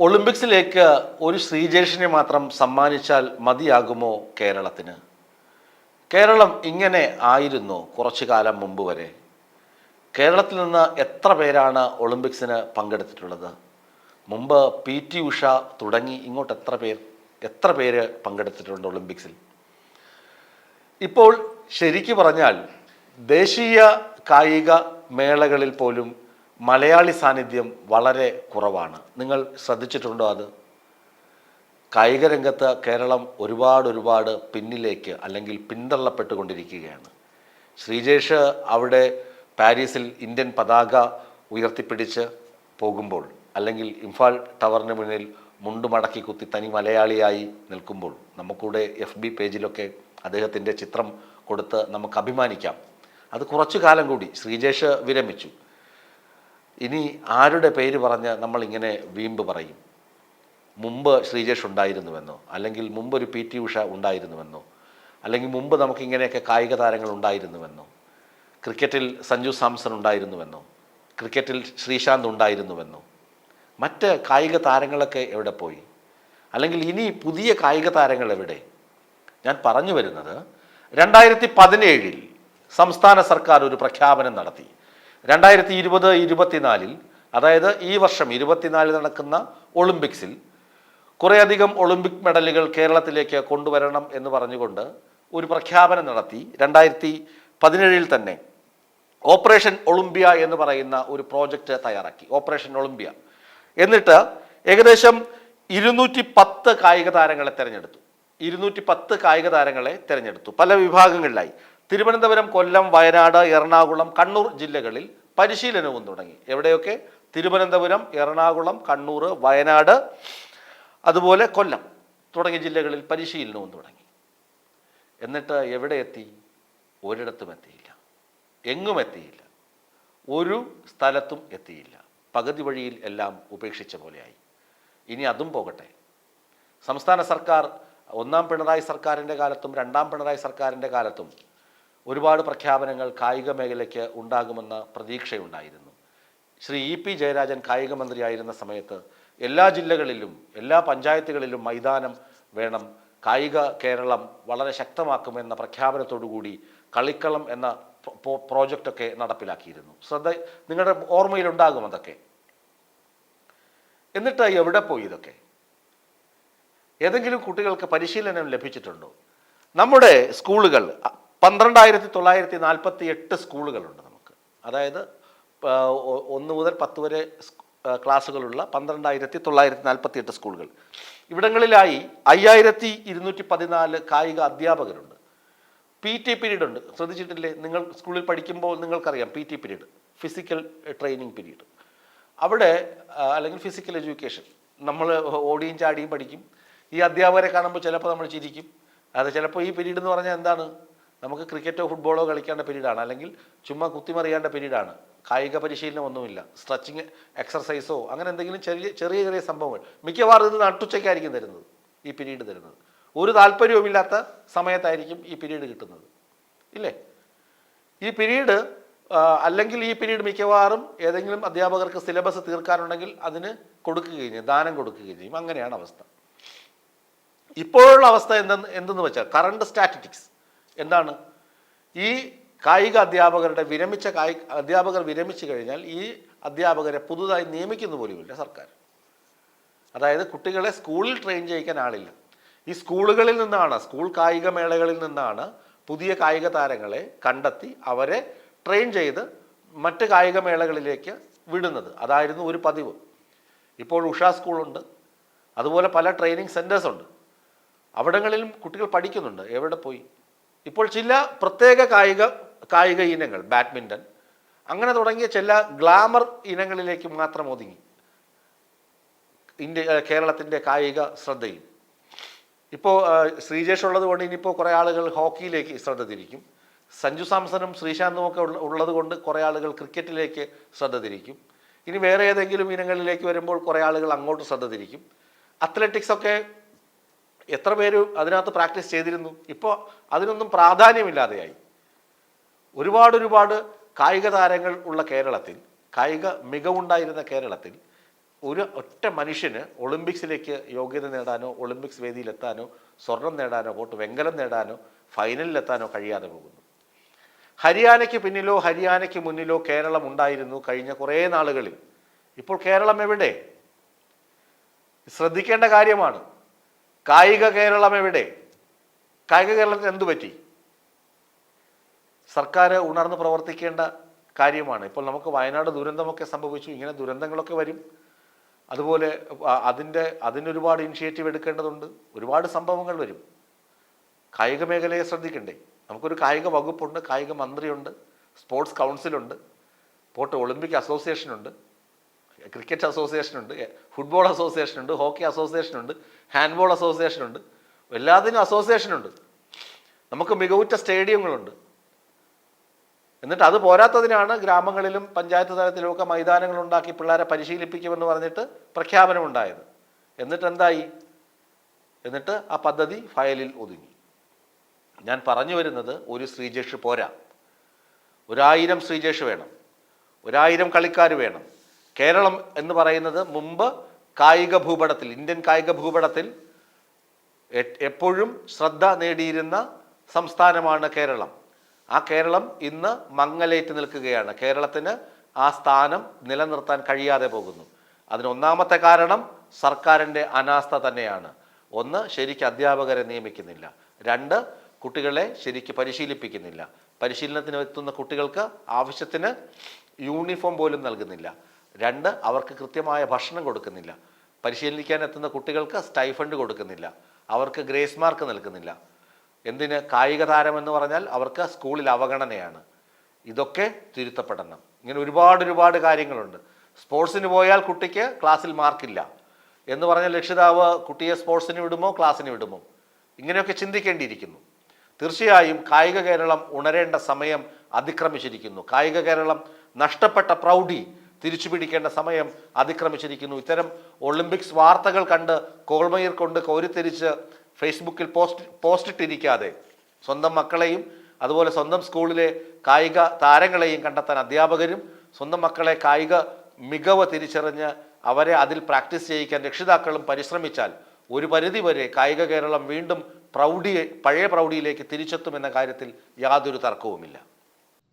ഒളിമ്പിക്സിലേക്ക് ഒരു ശ്രീജേഷിനെ മാത്രം സമ്മാനിച്ചാൽ മതിയാകുമോ കേരളത്തിന്? കേരളം ഇങ്ങനെ ആയിരുന്നു കുറച്ചു കാലം മുമ്പ് വരെ. കേരളത്തിൽ നിന്ന് എത്ര പേരാണ് ഒളിമ്പിക്സിന് പങ്കെടുത്തിട്ടുള്ളത്? മുമ്പ് പി ടി ഉഷ തുടങ്ങി ഇങ്ങോട്ട് എത്ര പേർ എത്ര പേര് പങ്കെടുത്തിട്ടുണ്ട് ഒളിമ്പിക്സിൽ? ഇപ്പോൾ ശരിക്കു പറഞ്ഞാൽ ദേശീയ കായിക മേളകളിൽ പോലും മലയാളി സാന്നിധ്യം വളരെ കുറവാണ്. നിങ്ങൾ ശ്രദ്ധിച്ചിട്ടുണ്ടോ അത്? കായിക രംഗത്ത് കേരളം ഒരുപാട് ഒരുപാട് പിന്നിലേക്ക് അല്ലെങ്കിൽ പിന്തള്ളപ്പെട്ടുകൊണ്ടിരിക്കുകയാണ്. ശ്രീജേഷ് അവിടെ പാരീസിൽ ഇന്ത്യൻ പതാക ഉയർത്തിപ്പിടിച്ച് പോകുമ്പോൾ അല്ലെങ്കിൽ ഇംഫാൽ ടവറിന് മുന്നിൽ മുണ്ടു മടക്കി കുത്തി തനി മലയാളിയായി നിൽക്കുമ്പോൾ നമുക്കൂടെ എഫ് ബി പേജിലൊക്കെ അദ്ദേഹത്തിന്റെ ചിത്രം കൊടുത്ത് നമുക്ക് അഭിമാനിക്കാം. അത് കുറച്ചു കാലം കൂടി ശ്രീജേഷ് വിരമിച്ചു. ഇനി ആരുടെ പേര് പറഞ്ഞ് നമ്മളിങ്ങനെ വീമ്പ് പറയും? മുമ്പ് ശ്രീജേഷ് ഉണ്ടായിരുന്നുവെന്നോ? അല്ലെങ്കിൽ മുമ്പ് ഒരു പി ടി ഉഷ ഉണ്ടായിരുന്നുവെന്നോ? അല്ലെങ്കിൽ മുമ്പ് നമുക്കിങ്ങനെയൊക്കെ കായിക താരങ്ങൾ ഉണ്ടായിരുന്നുവെന്നോ? ക്രിക്കറ്റിൽ സഞ്ജു സാംസൺ ഉണ്ടായിരുന്നുവെന്നോ? ക്രിക്കറ്റിൽ ശ്രീശാന്ത് ഉണ്ടായിരുന്നുവെന്നോ? മറ്റ് കായിക താരങ്ങളൊക്കെ എവിടെ പോയി? അല്ലെങ്കിൽ ഇനി പുതിയ കായിക താരങ്ങൾ എവിടെ? ഞാൻ പറഞ്ഞു വരുന്നത് രണ്ടായിരത്തി പതിനേഴിൽ സംസ്ഥാന സർക്കാർ ഒരു പ്രഖ്യാപനം നടത്തി. രണ്ടായിരത്തി ഇരുപത് ഇരുപത്തിനാലിൽ അതായത് ഈ വർഷം ഇരുപത്തിനാലിൽ നടക്കുന്ന ഒളിമ്പിക്സിൽ കുറേയധികം ഒളിമ്പിക് മെഡലുകൾ കേരളത്തിലേക്ക് കൊണ്ടുവരണം എന്ന് പറഞ്ഞുകൊണ്ട് ഒരു പ്രഖ്യാപനം നടത്തി. രണ്ടായിരത്തി പതിനേഴിൽ തന്നെ ഓപ്പറേഷൻ ഒളിമ്പിയ എന്ന് പറയുന്ന ഒരു പ്രോജക്റ്റ് തയ്യാറാക്കി. Operation Olympia. എന്നിട്ട് ഏകദേശം ഇരുന്നൂറ്റി പത്ത് കായിക താരങ്ങളെ തിരഞ്ഞെടുത്തു. ഇരുന്നൂറ്റി പത്ത് കായിക താരങ്ങളെ തിരഞ്ഞെടുത്തു. പല വിഭാഗങ്ങളിലായി. തിരുവനന്തപുരം കൊല്ലം വയനാട് എറണാകുളം കണ്ണൂർ ജില്ലകളിൽ പരിശീലനവും തുടങ്ങി. എവിടെയൊക്കെ? തിരുവനന്തപുരം എറണാകുളം കണ്ണൂർ വയനാട് അതുപോലെ കൊല്ലം തുടങ്ങിയ ജില്ലകളിൽ പരിശീലനവും തുടങ്ങി. എന്നിട്ട് എവിടെ എത്തി? ഒരിടത്തും എത്തിയില്ല. എങ്ങും എത്തിയില്ല. ഒരു സ്ഥലത്തും എത്തിയില്ല. പകുതി വഴിയിൽ എല്ലാം ഉപേക്ഷിച്ച പോലെയായി. ഇനി അതും പോകട്ടെ. സംസ്ഥാന സർക്കാർ ഒന്നാം പിണറായി സർക്കാരിന്റെ കാലത്തും രണ്ടാം പിണറായി സർക്കാരിന്റെ കാലത്തും ഒരുപാട് പ്രഖ്യാപനങ്ങൾ കായിക മേഖലയ്ക്ക് ഉണ്ടാകുമെന്ന പ്രതീക്ഷയുണ്ടായിരുന്നു. ശ്രീ ഇ പി ജയരാജൻ കായിക മന്ത്രിയായിരുന്ന സമയത്ത് എല്ലാ ജില്ലകളിലും എല്ലാ പഞ്ചായത്തുകളിലും മൈതാനം വേണം കായിക കേരളം വളരെ ശക്തമാക്കുമെന്ന പ്രഖ്യാപനത്തോടുകൂടി കളിക്കളം എന്ന പ്രോ- പ്രോജക്റ്റൊക്കെ നടപ്പിലാക്കിയിരുന്നു. ശ്രദ്ധ നിങ്ങളുടെ ഓർമ്മയിലുണ്ടാകും അതൊക്കെ. എന്നിട്ട് എവിടെ പോയി ഇതൊക്കെ? ഏതെങ്കിലും കുട്ടികൾക്ക് പരിശീലനം ലഭിച്ചിട്ടുണ്ടോ? നമ്മുടെ സ്കൂളുകൾ പന്ത്രണ്ടായിരത്തി തൊള്ളായിരത്തി നാൽപ്പത്തി എട്ട് സ്കൂളുകളുണ്ട് നമുക്ക്. അതായത് ഒന്ന് മുതൽ പത്ത് വരെ ക്ലാസ്സുകളുള്ള പന്ത്രണ്ടായിരത്തി തൊള്ളായിരത്തി നാൽപ്പത്തി എട്ട് സ്കൂളുകൾ. ഇവിടങ്ങളിലായി അയ്യായിരത്തി ഇരുന്നൂറ്റി പതിനാല് കായിക അധ്യാപകരുണ്ട്. പി ടി പീരീഡ് ഉണ്ട് ശ്രദ്ധിച്ചിട്ടില്ലേ? നിങ്ങൾ സ്കൂളിൽ പഠിക്കുമ്പോൾ നിങ്ങൾക്കറിയാം P T period physical training period. അവിടെ അല്ലെങ്കിൽ ഫിസിക്കൽ എഡ്യൂക്കേഷൻ. നമ്മൾ ഓടിയും ചാടിയും പഠിക്കും. ഈ അധ്യാപകരെ കാണുമ്പോൾ ചിലപ്പോൾ നമ്മൾ ചിരിക്കും. അത് ചിലപ്പോൾ ഈ പീരീഡ് എന്ന് പറഞ്ഞാൽ എന്താണ്? നമുക്ക് ക്രിക്കറ്റോ ഫുട്ബോളോ കളിക്കേണ്ട പീരീഡാണ്. അല്ലെങ്കിൽ ചുമ്മാ കുത്തിമറിയേണ്ട പീരീഡാണ്. കായിക പരിശീലനം ഒന്നുമില്ല. സ്ട്രെച്ചിങ് എക്സർസൈസോ അങ്ങനെ എന്തെങ്കിലും ചെറിയ ചെറിയ ചെറിയ സംഭവങ്ങൾ. മിക്കവാറും ഇത് നട്ടുച്ചയ്ക്കായിരിക്കും തരുന്നത് ഈ പീരീഡ് തരുന്നത്. ഒരു താല്പര്യവുമില്ലാത്ത സമയത്തായിരിക്കും ഈ പീരീഡ് കിട്ടുന്നത്. ഇല്ലേ? ഈ പീരീഡ് അല്ലെങ്കിൽ ഈ പീരീഡ് മിക്കവാറും ഏതെങ്കിലും അധ്യാപകർക്ക് സിലബസ് തീർക്കാനുണ്ടെങ്കിൽ അതിന് കൊടുക്കുകയും ചെയ്യും ദാനം കൊടുക്കുകയും ചെയ്യും. അങ്ങനെയാണ് അവസ്ഥ. ഇപ്പോഴുള്ള അവസ്ഥ എന്തെന്ന് എന്തെന്ന് വെച്ചാൽ കറണ്ട് സ്റ്റാറ്റിറ്റിക്സ് എന്താണ്? ഈ കായിക അധ്യാപകരുടെ വിരമിച്ച കായിക അധ്യാപകർ വിരമിച്ചു കഴിഞ്ഞാൽ ഈ അധ്യാപകരെ പുതുതായി നിയമിക്കുന്ന പോലുമില്ല സർക്കാർ. അതായത് കുട്ടികളെ സ്കൂളിൽ ട്രെയിൻ ചെയ്യിക്കാൻ ആളില്ല. ഈ സ്കൂളുകളിൽ നിന്നാണ് സ്കൂൾ കായിക മേളകളിൽ നിന്നാണ് പുതിയ കായിക താരങ്ങളെ കണ്ടെത്തി അവരെ ട്രെയിൻ ചെയ്ത് മറ്റ് കായിക മേളകളിലേക്ക് വിടുന്നത്. അതായിരുന്നു ഒരു പതിവ്. ഇപ്പോൾ ഉഷ സ്കൂളുണ്ട്. അതുപോലെ പല ട്രെയിനിങ് സെന്റേഴ്സ് ഉണ്ട്. അവിടങ്ങളിലും കുട്ടികൾ പഠിക്കുന്നുണ്ട്. എവിടെ പോയി? ഇപ്പോൾ ചില പ്രത്യേക കായിക കായിക ഇനങ്ങൾ ബാഡ്മിന്റൺ അങ്ങനെ തുടങ്ങിയ ചില ഗ്ലാമർ ഇനങ്ങളിലേക്ക് മാത്രം ഒതുങ്ങി. ഇന്ത്യ കേരളത്തിന്റെ കായിക ശ്രദ്ധയും. ഇപ്പോൾ ശ്രീജേഷ് ഉള്ളത് കൊണ്ട് ഇനിയിപ്പോൾ കുറേ ആളുകൾ ഹോക്കിയിലേക്ക് ശ്രദ്ധ തിരിക്കും. സഞ്ജു സാംസണും ശ്രീശാന്തും ഒക്കെ ഉള്ള- ഉള്ളത് കൊണ്ട് കുറേ ആളുകൾ ക്രിക്കറ്റിലേക്ക് ശ്രദ്ധ തിരിക്കും. ഇനി വേറെ ഏതെങ്കിലും ഇനങ്ങളിലേക്ക് വരുമ്പോൾ കുറേ ആളുകൾ അങ്ങോട്ട് ശ്രദ്ധ തിരിക്കും. അത്ലറ്റിക്സ് ഒക്കെ എത്ര പേര് അതിനകത്ത് പ്രാക്ടീസ് ചെയ്തിരുന്നു? ഇപ്പോൾ അതിനൊന്നും പ്രാധാന്യമില്ലാതെയായി. ഒരുപാട് ഒരുപാട് കായിക താരങ്ങൾ ഉള്ള കേരളത്തിൽ കായിക മികവുണ്ടായിരുന്ന കേരളത്തിൽ ഒരു ഒറ്റ മനുഷ്യന് ഒളിമ്പിക്സിലേക്ക് യോഗ്യത നേടാനോ ഒളിമ്പിക്സ് വേദിയിലെത്താനോ സ്വർണം നേടാനോ വോട്ട് വെങ്കലം നേടാനോ ഫൈനലിലെത്താനോ കഴിയാതെ പോകുന്നു. ഹരിയാനയ്ക്ക് പിന്നിലോ ഹരിയാനയ്ക്ക് മുന്നിലോ കേരളം ഉണ്ടായിരുന്നു കഴിഞ്ഞ കുറേ നാളുകളിൽ. ഇപ്പോൾ കേരളം എവിടെ? ശ്രദ്ധിക്കേണ്ട കാര്യമാണ്. കായിക കേരളം എവിടെ? കായിക കേരളത്തിന് എന്തു പറ്റി? സർക്കാർ ഉണർന്ന് പ്രവർത്തിക്കേണ്ട കാര്യമാണ്. ഇപ്പോൾ നമുക്ക് വയനാട് ദുരന്തമൊക്കെ സംഭവിച്ചു. ഇങ്ങനെ ദുരന്തങ്ങളൊക്കെ വരും. അതുപോലെ അതിന്റെ അതിനൊരുപാട് ഇനിഷ്യേറ്റീവ് എടുക്കേണ്ടതുണ്ട്. ഒരുപാട് സംഭവങ്ങൾ വരും. കായിക മേഖലയെ ശ്രദ്ധിക്കണ്ടേ? നമുക്കൊരു കായിക വകുപ്പുണ്ട് കായിക മന്ത്രിയുണ്ട് സ്പോർട്സ് കൗൺസിലുണ്ട് പോട്ട് ഒളിമ്പിക് അസോസിയേഷനുണ്ട് ക്രിക്കറ്റ് അസോസിയേഷനുണ്ട് ഫുട്ബോൾ അസോസിയേഷനുണ്ട് ഹോക്കി അസോസിയേഷനുണ്ട്. ഹാൻഡ്ബോൾ അസോസിയേഷൻ ഉണ്ട് എല്ലാത്തിനും അസോസിയേഷൻ ഉണ്ട് നമുക്ക് മികവുറ്റ സ്റ്റേഡിയങ്ങളുണ്ട്. എന്നിട്ട് അത് പോരാത്തതിനാണ് ഗ്രാമങ്ങളിലും പഞ്ചായത്ത് തലത്തിലുമൊക്കെ മൈതാനങ്ങൾ ഉണ്ടാക്കി പിള്ളേരെ പരിശീലിപ്പിക്കുമെന്ന് പറഞ്ഞിട്ട് പ്രഖ്യാപനമുണ്ടായത്. എന്നിട്ട് എന്തായി എന്നിട്ട് ആ പദ്ധതി ഫയലിൽ ഒതുങ്ങി. ഞാൻ പറഞ്ഞു വരുന്നത് ഒരു ശ്രീജേഷ് പോരാ. ഒരായിരം ശ്രീജേഷ് വേണം. ഒരായിരം കളിക്കാർ വേണം. കേരളം എന്ന് പറയുന്നത് മുമ്പ് കായിക ഭൂപടത്തിൽ ഇന്ത്യൻ കായിക ഭൂപടത്തിൽ എപ്പോഴും ശ്രദ്ധ നേടിയിരുന്ന സംസ്ഥാനമാണ് കേരളം. ആ കേരളം ഇന്ന് മങ്ങലേറ്റ് നിൽക്കുകയാണ്. കേരളത്തിന് ആ സ്ഥാനം നിലനിർത്താൻ കഴിയാതെ പോകുന്നു. അതിനൊന്നാമത്തെ കാരണം സർക്കാരിന്റെ അനാസ്ഥ തന്നെയാണ്. ഒന്ന് ശരിക്ക് അധ്യാപകരെ നിയമിക്കുന്നില്ല. രണ്ട് കുട്ടികളെ ശരിക്ക് പരിശീലിപ്പിക്കുന്നില്ല. പരിശീലനത്തിന് എത്തുന്ന കുട്ടികൾക്ക് ആവശ്യത്തിന് യൂണിഫോം പോലും നൽകുന്നില്ല. രണ്ട് അവർക്ക് കൃത്യമായ ഭക്ഷണം കൊടുക്കുന്നില്ല. പരിശീലിക്കാൻ എത്തുന്ന കുട്ടികൾക്ക് സ്റ്റൈഫണ്ട് കൊടുക്കുന്നില്ല. അവർക്ക് ഗ്രേസ് മാർക്ക് നൽകുന്നില്ല. എന്തിന്? കായിക താരം എന്ന് പറഞ്ഞാൽ അവർക്ക് സ്കൂളിൽ അവഗണനയാണ്. ഇതൊക്കെ തിരുത്തപ്പെടണം. ഇങ്ങനെ ഒരുപാട് ഒരുപാട് കാര്യങ്ങളുണ്ട്. സ്പോർട്സിന് പോയാൽ കുട്ടിക്ക് ക്ലാസ്സിൽ മാർക്കില്ല എന്ന് പറഞ്ഞ രക്ഷിതാവ് കുട്ടിയെ സ്പോർട്സിന് വിടുമോ ക്ലാസ്സിന് വിടുമോ? ഇങ്ങനെയൊക്കെ ചിന്തിക്കേണ്ടിയിരിക്കുന്നു. തീർച്ചയായും കായിക കേരളം ഉണരേണ്ട സമയം അതിക്രമിച്ചിരിക്കുന്നു. കായിക കേരളം നഷ്ടപ്പെട്ട പ്രൗഢി തിരിച്ചു പിടിക്കേണ്ട സമയം അതിക്രമിച്ചിരിക്കുന്നു. ഇത്തരം ഒളിമ്പിക്സ് വാർത്തകൾ കണ്ട് കോൾമയർ കൊണ്ട് കോരിത്തിരിച്ച് ഫേസ്ബുക്കിൽ പോസ്റ്റ് പോസ്റ്റിട്ടിരിക്കാതെ സ്വന്തം മക്കളെയും അതുപോലെ സ്വന്തം സ്കൂളിലെ കായിക താരങ്ങളെയും കണ്ടെത്താൻ അധ്യാപകരും സ്വന്തം മക്കളെ കായിക മികവ് തിരിച്ചറിഞ്ഞ് അവരെ അതിൽ പ്രാക്ടീസ് ചെയ്യിക്കാൻ രക്ഷിതാക്കളും പരിശ്രമിച്ചാൽ ഒരു പരിധി വരെ കായിക കേരളം വീണ്ടും പ്രൗഢി പഴയ പ്രൗഢിയിലേക്ക് തിരിച്ചെത്തുമെന്ന കാര്യത്തിൽ യാതൊരു തർക്കവുമില്ല.